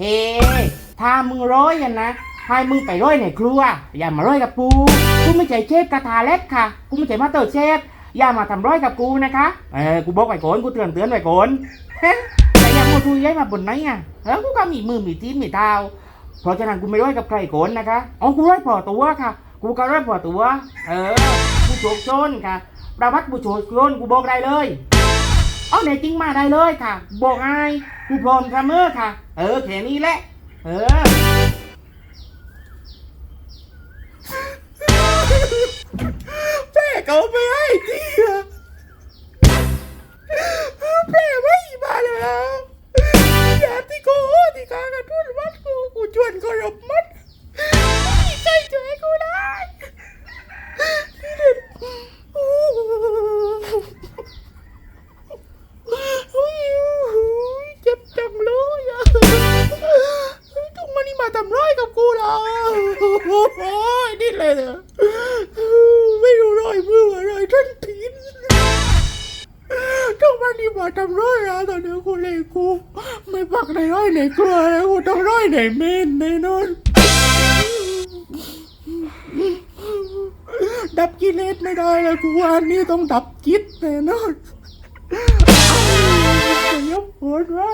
เฮ้ถ้ามึงร้อยกันนะให้มึงไปร้อยในครัว อย่ามาร้อยกับกูกูไม่ใช่เชฟกระทะเล็กค่ะ กูไม่ใช่มาเตอร์เชฟอย่ามาทำร้อยกับกูนะคะเออกูบอกไว้ก่อนกูเตือนเตือนไว้ก่อนฮ้แต่ย่ามาทุย้ายมาบนไหนอะแล้วกูก็มีมือมีตีนมีเท้าเพราะฉะนั้นกูไม่ร้อยกับใครก่อนนะคะอ๋อกูร้อยพอตัวค่ะ กูก็ร้อยพอตัว เออกูโฉกโจนค่ะประวัติกูโฉกโจนกูบอกได้เลย เอาไหนจริงมาได้เลยค่ะ บอกไอ้กูพร้อมเมื่อค่ะ เออแค่นี้แหละ เออ ทำร้ายกับกูนะโอ้ยนี่เลยเหรอไม่รู้รอยมืออะไรท่านทินทุกวันนี้มาทำร้ายนะตอนนี้กูเลยกูไม่ปักในร้อยในกลัวแล้วกูต้องร้อยในเมนในนนดับกิเลสไม่ได้แล้วกูวันนี้ต้องดับจิตแน่นอนจะยกปวดว่า